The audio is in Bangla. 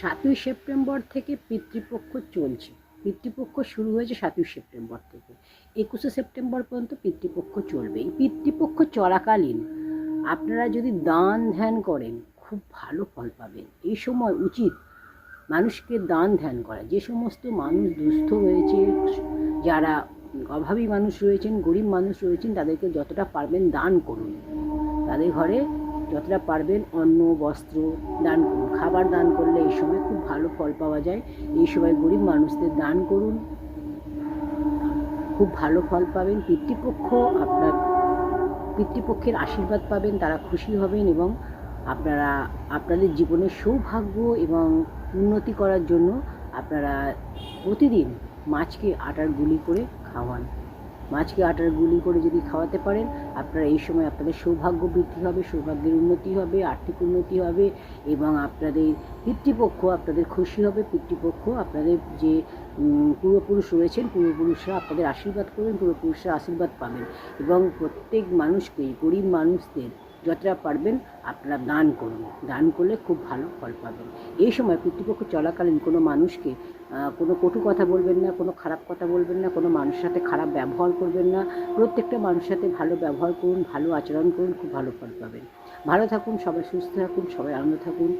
সাতই সেপ্টেম্বর থেকে পিতৃপক্ষ চলছে। পিতৃপক্ষ শুরু হয়েছে সাতই সেপ্টেম্বর থেকে। একুশে সেপ্টেম্বর পর্যন্ত পিতৃপক্ষ চলবে। এই পিতৃপক্ষ চলাকালীন আপনারা যদি দান ধ্যান করেন, খুব ভালো ফল পাবেন। এই সময় উচিত মানুষকে দান ধ্যান করা। যে সমস্ত মানুষ দুস্থ হয়েছে, যারা অভাবী মানুষ রয়েছেন, গরিব মানুষ রয়েছেন, তাদেরকে যতটা পারবেন দান করুন। তাদের ঘরে যতটা পারবেন অন্ন, বস্ত্র দান করুন। খাবার দান করলে এই সময় খুব ভালো ফল পাওয়া যায়। এই সময় গরিব মানুষদের দান করুন। খুব ভালো ফল পাবেন। পিতৃপক্ষ আপনার, পিতৃপক্ষের আশীর্বাদ পাবেন, তারা খুশি হবেন এবং আপনারা, আপনাদের জীবনের সৌভাগ্য এবং উন্নতি করার জন্য আপনারা প্রতিদিন মাছকে আটার গুলি করে খাওয়ান। মাছকে আটার গুলি করে যদি খাওয়াতে পারেন, আপনারা এই সময় আপনাদের সৌভাগ্য বৃদ্ধি হবে, সৌভাগ্যের উন্নতি হবে, আর্থিক উন্নতি হবে এবং আপনাদের পিতৃপক্ষ আপনাদের খুশি হবে। পিতৃপক্ষ আপনাদের যে পূর্বপুরুষ রয়েছেন, পূর্বপুরুষরা আপনাদের আশীর্বাদ করবেন, পূর্বপুরুষরা আশীর্বাদ পাবেন এবং প্রত্যেক মানুষকে গরিব মানুষদের যতটা পারবেন আপনারা দান করুন। দান করলে খুব ভালো ফল পাবেন। এই সময় পিতৃপক্ষ চলাকালীন কোনো মানুষকে কোনো কটু কথা বলবেন না, কোনো খারাপ কথা বলবেন না, কোনো মানুষের সাথে খারাপ ব্যবহার করবেন না। প্রত্যেকটা মানুষের সাথে ভালো ব্যবহার করুন, ভালো আচরণ করুন, খুব ভালো ফল পাবেন। ভালো থাকুন, সবাই সুস্থ থাকুন, সবাই আনন্দ থাকুন।